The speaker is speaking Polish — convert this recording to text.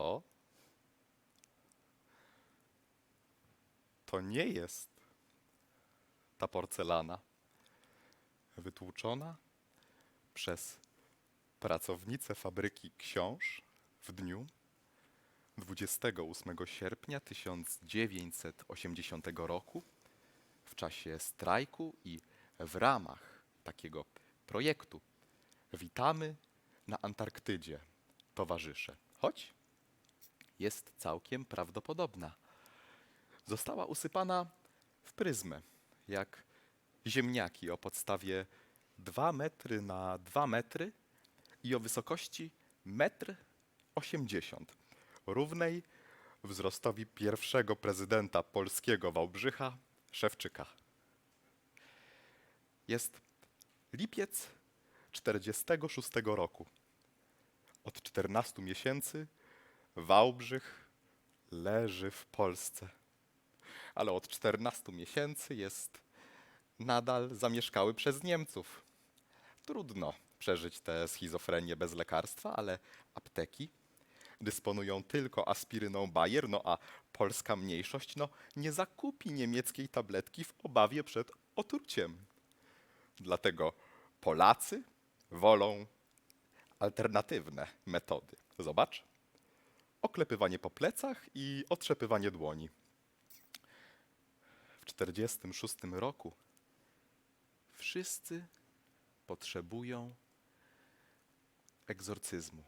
to to nie jest ta porcelana wytłuczona przez pracownicę fabryki książ w dniu 28 sierpnia 1980 roku w czasie strajku i w ramach takiego projektu Witamy na Antarktydzie, towarzysze. Choć jest całkiem prawdopodobna. Została usypana w pryzmę, jak ziemniaki o podstawie 2 metry na 2 metry i o wysokości 1,80 m, równej wzrostowi pierwszego prezydenta polskiego Wałbrzycha, Szewczyka. Jest lipiec 46 roku. Od 14 miesięcy Wałbrzych leży w Polsce. Ale od 14 miesięcy jest nadal zamieszkały przez Niemców. Trudno przeżyć tę schizofrenię bez lekarstwa, ale apteki dysponują tylko aspiryną Bayer, no a polska mniejszość no, nie zakupi niemieckiej tabletki w obawie przed otruciem. Dlatego Polacy wolą alternatywne metody. Zobacz. Oklepywanie po plecach i otrzepywanie dłoni. W 1946 roku wszyscy potrzebują egzorcyzmu.